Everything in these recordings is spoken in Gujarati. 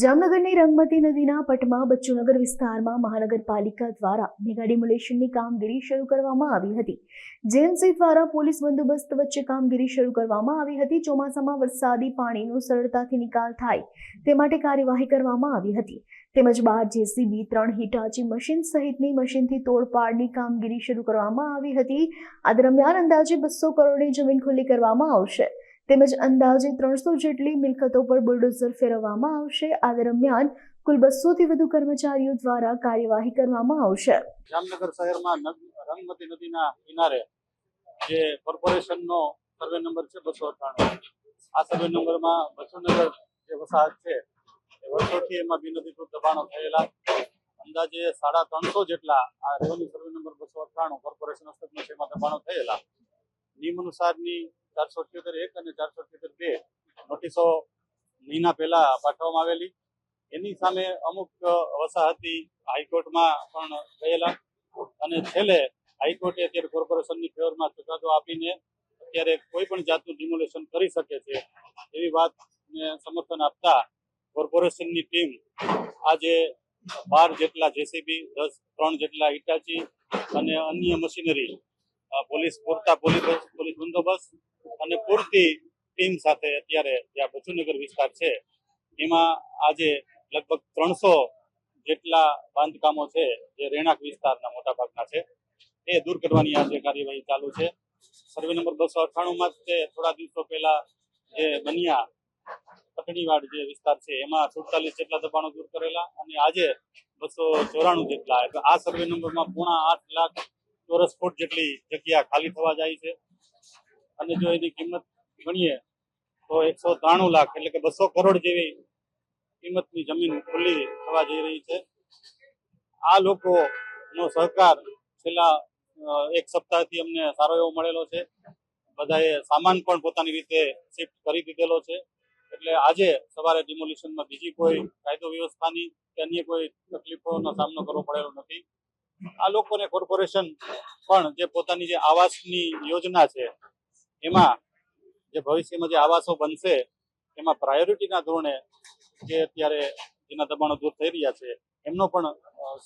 જામનગરની રંગમતી નદીના પટમાં બચ્ચુનગર વિસ્તારમાં મહાનગરપાલિકા દ્વારા મેગા ડિમોલેશનની કામગીરી શરૂ કરવામાં આવી હતી. જેએમસી દ્વારા પોલીસ બંદોબસ્ત વચ્ચે કામગીરી શરૂ કરવામાં આવી હતી. ચોમાસામાં વરસાદી પાણીનો સરળતાથી નિકાલ થાય તે માટે કાર્યવાહી કરવામાં આવી હતી. તેમજ બાર જેસીબી ત્રણ હિટાચી મશીન સહિતની મશીનથી તોડપાડની કામગીરી શરૂ કરવામાં આવી હતી. આ દરમિયાન અંદાજે બસો કરોડની જમીન ખુલ્લી કરવામાં આવશે. તેમજ અંદાજે ત્રણસો જેટલી મિલકતો પર બુલડોઝર ફેરવવામાં આવશે. આ દરમિયાન કુલ બસોથી વધુ કર્મચારીઓ દ્વારા કાર્યવાહી કરવામાં આવશે. જામનગર શહેરમાં રંગમતી નદીના કિનારે જે કોર્પોરેશનનો સર્વે નંબર છે બસો અઠ્ઠાણું. આ સર્વે નંબરમાં બસુનગર જે વસાહત છે, એ વર્ષોથી એમાં બિનઅધિકૃત દબાણો થયેલા. અંદાજે સાડા ત્રણસો જેટલા આ રેવન્યુ સર્વે નંબર બસો અઠ્ઠાણું કોર્પોરેશન હસ્તકમાં છે, એમાં દબાણો થયેલા. નિયમ અનુસારની ચારસો અઠ્યોતેર એક અને ચારસો અઠ્યોતેર બે નોટિસો મહિના પહેલા પાઠવવામાં આવેલી. એની સામે અમુક વસાહતી હાઈકોર્ટમાં પણ ગયેલા અને છેલ્લે હાઈકોર્ટે અત્યારે કોર્પોરેશનની ફેવરમાં ચુકાદો આપીને અત્યારે કોઈ પણ જાતનું ડિમોલેશન કરી શકે છે એવી વાતને સમર્થન આપતા કોર્પોરેશનની ટીમ આજે બાર જેટલા જેસીબી, દસ, ત્રણ જેટલા હિટાચી અને અન્ય મશીનરી પોલીસ પૂરતા પોલીસ બંદોબસ્ત અને પૂરતી ટીમ સાથે અત્યારે જે આ વિસ્તાર છે, એમાં આજે લગભગ ત્રણસો જેટલા બાંધકામો છે, જે રહેણાંક વિસ્તારના મોટાભાગના છે, એ દૂર કરવાની આજે કાર્યવાહી ચાલુ છે. સર્વે નંબર બસો અઠ્ઠાણુંમાં જ થોડા દિવસો પહેલા જે બન્યા પટણીવાડ જે વિસ્તાર છે, એમાં સુડતાલીસ જેટલા દબાણો દૂર કરેલા અને આજે બસો ચોરાણું જેટલા આ સર્વે નંબરમાં પૂણા આઠ લાખ ચોરસ ફૂટ જેટલી જગ્યા ખાલી થવા જાય છે. અને જો એની કિંમત ગણીએ તો એકસો ત્રાણું લાખ એટલે કે બસો કરોડ જેવી કિંમતની જમીન ખુલ્લી થવા જઈ રહી છે. આ લોકોનો સહકાર છેલ્લા એક સપ્તાહથી અમને સારો એવો મળેલો છે. બધાએ સામાન પણ પોતાની રીતે શિફ્ટ કરી દીધેલો છે. એટલે આજે સવારે ડિમોલિશનમાં બીજી કોઈ કાયદો વ્યવસ્થાની કે અન્ય કોઈ તકલીફોનો સામનો કરવો પડેલો નથી. આ લોકોને કોર્પોરેશન પણ જે પોતાની જે આવાસની યોજના છે, એમાં જે ભવિષ્યમાં જે આવાસો બનશે, એમાં પ્રાયોરિટીના ધોરણે જે અત્યારે જેના દબાણો દૂર થઈ રહ્યા છે, એમનો પણ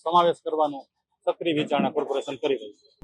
સમાવેશ કરવાનું સક્રિય વિચારણા કોર્પોરેશન કરી રહ્યું છે.